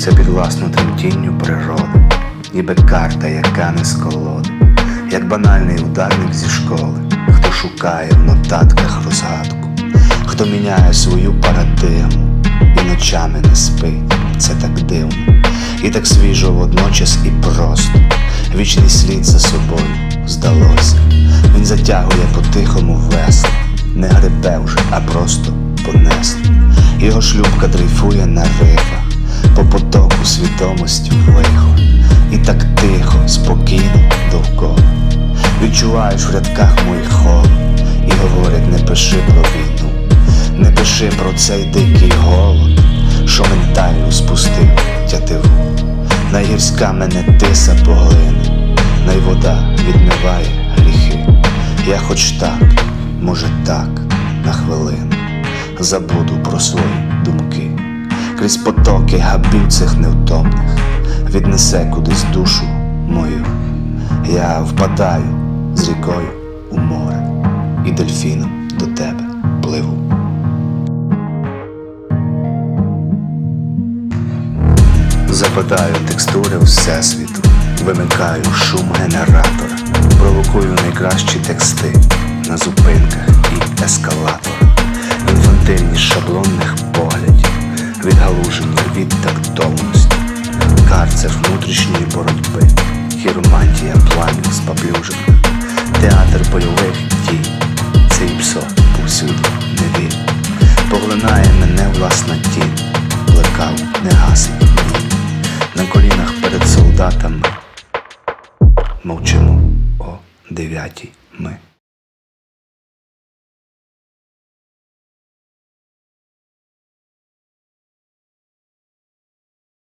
це під власну тремтінню природи, ніби карта, яка не з колоди, як банальний ударник зі школи, хто шукає в нотатках розгадку, хто міняє свою парадигму і ночами не спить, це так дивно, і так свіжо водночас і просто. Вічний слід за собою здалося. Він затягує по-тихому весло, не гребе вже, а просто понесло. Його шлюбка дрейфує на рифах, по потоку свідомості вихор. І так тихо, спокійно довкола. Відчуваєш в рядках моїх холод, і говорять, не пиши про війну, не пиши про цей дикий голод, що ментально спустив тятиву. Найгірська мене тиса поглине, най вода відмиває гріхи. Я хоч так, може так, на хвилину забуду про свої думки, крізь потоки габів цих невтомних, віднесе кудись душу мою. Я впадаю з рікою у море і дельфіном до тебе пливу. Западаю текстури всесвіту, вимикаю шум генератора, провокую найкращі тексти на зупинках і ескалаторах, інфантильні шаблонних відгалужені від карцер внутрішньої боротьби, хіромантія планів спаплюжених, театр бойових дій, цей псо повсюди не вір, поглинає мене власна тінь, плекав не гасить ні. На колінах перед солдатами мовчимо о дев'ятій ми.